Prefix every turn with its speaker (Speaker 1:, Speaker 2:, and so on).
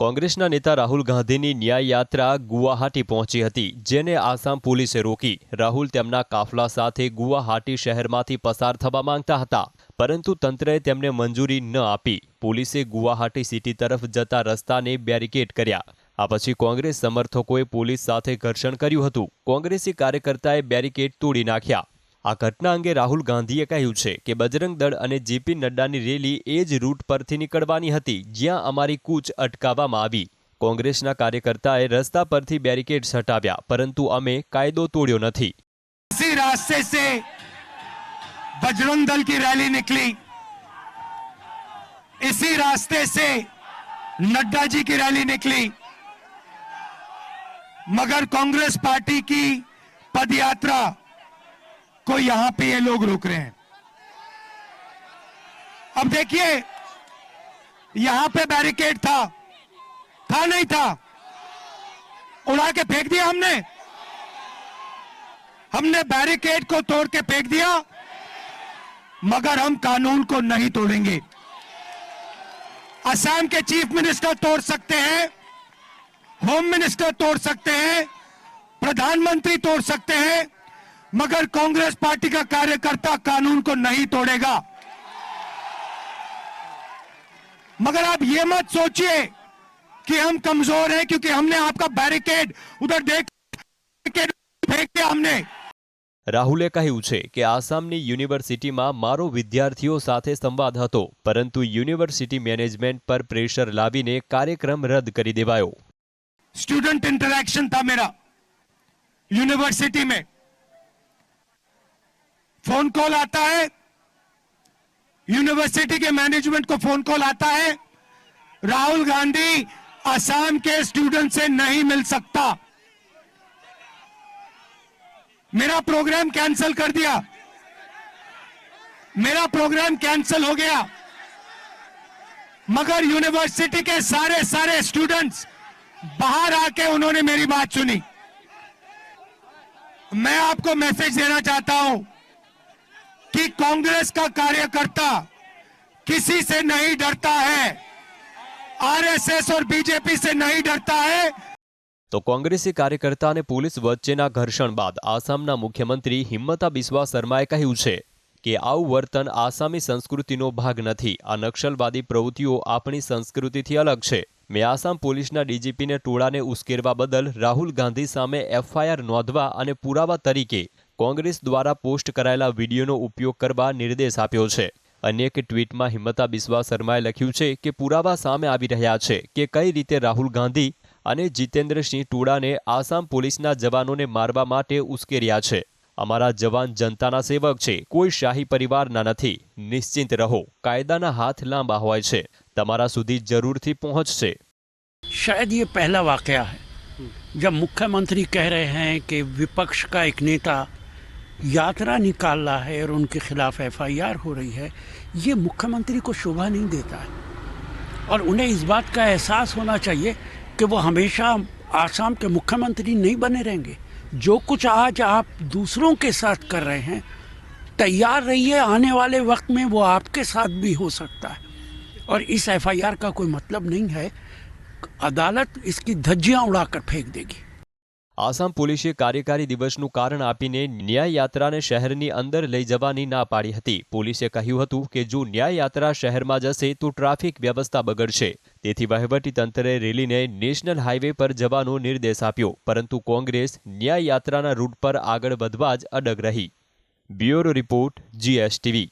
Speaker 1: કોંગ્રેસના નેતા રાહુલ ગાંધીની ન્યાય યાત્રા ગુવાહાટી પહોંચી હતી, જેને આસામ પોલીસે રોકી. રાહુલ તેમના કાફલા સાથે ગુવાહાટી શહેરમાંથી પસાર થવા માંગતા હતા, પરંતુ તંત્રએ તેમને મંજૂરી ન આપી. પોલીસે ગુવાહાટી સિટી તરફ જતા રસ્તાને બેરિકેડ કર્યા. આ પછી કોંગ્રેસ સમર્થકોએ પોલીસ સાથે ઘર્ષણ કર્યું હતું. કોંગ્રેસી કાર્યકર્તાએ બેરિકેડ તોડી નાખ્યા. આ ઘટના અંગે રાહુલ ગાંધીએ કહ્યું છે કે બજરંગ દળ અને જેપી નડ્ડાની રેલી એ જ રૂટ પરથી નીકળવાની હતી જ્યાં અમારી કૂચ અટકાવવામાં આવી કોંગ્રેસના કાર્યકર્તાએ રસ્તા પરથી બેરિકેડ્સ હટાવ્યા પરંતુ અમે કાયદો તોડ્યો નથી
Speaker 2: इसी रास्ते से बजरंग दल की रैली निकली इसी रास्ते से नड्डा जी की रैली निकली मगर कांग्रेस पार्टी की पदयात्रा को यहाँ पे ये लोग रोक रहे हैं। अब देखिए, यहाँ पे बैरिकेड था था नहीं था। उड़ा के फेंक दिया हमने। हमने बैरिकेड को तोड़ के फेंक दिया, मगर हम कानून को नहीं तोड़ेंगे। असम के चीफ मिनिस्टर तोड़ सकते हैं, होम मिनिस्टर तोड़ सकते हैं, प्रधानमंत्री तोड़ सकते हैं मगर कांग्रेस पार्टी का कार्यकर्ता कानून को नहीं तोड़ेगा मगर आप ये मत सोचिए कि हम कमजोर हैं क्योंकि हमने आपका बैरिकेड उधर देख के फेंक दिया हमने
Speaker 1: રાહુલે કહ્યું છે કે આસામની યુનિવર્સિટીમાં મારો વિદ્યાર્થીઓ સાથે સંવાદ હતો પરંતુ યુનિવર્સિટી મેનેજમેન્ટ પર પ્રેશર લાવીને કાર્યક્રમ રદ કરી દેવાયો
Speaker 2: स्टूडेंट इंटरेक्शन था मेरा यूनिवर्सिटी में फ़ोन कॉल आता है। यूनिवर्सिटी के मैनेजमेंट को फ़ोन कॉल आता है। राहुल गांधी असम के स्टूडेंट से नहीं मिल सकता। मेरा प्रोग्राम कैंसिल कर दिया। मेरा प्रोग्राम कैंसिल हो गया। मगर यूनिवर्सिटी के सारे सारे स्टूडेंट्स बाहर आके उन्होंने मेरी बात सुनी। मैं आपको मैसेज देना चाहता हूँ। कि कांग्रेस का कार्यकर्ता किसी से नहीं डरता है आरएसएस और बीजेपी से नहीं डरता है
Speaker 1: તો કોંગ્રેસી કાર્યકર્તા અને પોલીસ વચ્ચેના ઘર્ષણ બાદ આસામના મુખ્યમંત્રી હિમ્મતા બિસ્વા શર્માએ કહ્યું છે કે આવું વર્તન આસામી સંસ્કૃતિનો ભાગ નથી આ નક્સલવાદી પ્રવૃત્તિઓ આપણી સંસ્કૃતિથી અલગ છે મેં આસામ પોલીસના ડીજીપીને ટોળાને ઉશ્કેરવા બદલ રાહુલ ગાંધી સામે એફઆઈઆર નોંધવા અને પુરાવા તરીકે કોંગ્રેસ દ્વારા પોસ્ટ કરાયેલા વિડીયોનો ઉપયોગ કરવા નિર્દેશ આપ્યો છે અન્ય એક ટ્વીટમાં હિમ્મતા બિસ્વા શર્માએ લખ્યું છે કે પુરાવા સામે આવી રહ્યા છે કે કઈ રીતે રાહુલ ગાંધી અને જીતેન્દ્રસિંહ ટુડાને આસામ પોલીસના જવાનોને મારવા માટે ઉશ્કેર્યા છે અમારા જવાન જનતાના સેવક છે કોઈ શાહી પરિવારના નથી નિશ્ચિંત રહો કાયદાના હાથ લાંબા હોય છે તમારા સુધી જરૂરથી પહોંચશે
Speaker 3: शायद ये पहला वाकया है जब मुख्यमंत्री कह रहे हैं कि विपक्ष का एक नेता यात्रा निकाल रहा है और उनके खिलाफ एफआईआर हो रही है, ये मुख्यमंत्री को शोभा नहीं देता है। और उन्हें इस बात का एहसास होना चाहिए कि वो हमेशा आसाम के मुख्यमंत्री नहीं बने रहेंगे। जो कुछ आज आप दूसरों के साथ कर रहे हैं, तैयार रहिए, आने वाले वक्त में वो आपके साथ भी हो सकता है। और इस एफआईआर का कोई मतलब नहीं है, अदालत इसकी धज्जियाँ उड़ाकर फेंक देगी।
Speaker 1: આસામ પોલીસે કાર્યકારી દિવસનું કારણ આપીને ન્યાયયાત્રાને શહેરની અંદર લઈ જવાની ના પાડી હતી. પોલીસે કહ્યું હતું કે, જો ન્યાય યાત્રા શહેરમાં જશે, તો ટ્રાફિક વ્યવસ્થા બગડશે. તેથી વહીવટી તંત્રે રેલીને નેશનલ હાઈવે પર જવાનો નિર્દેશ આપ્યો. પરંતુ કોંગ્રેસ ન્યાયયાત્રાના રૂટ પર આગળ વધવા જ અડગ રહી. Bureau report, GSTV.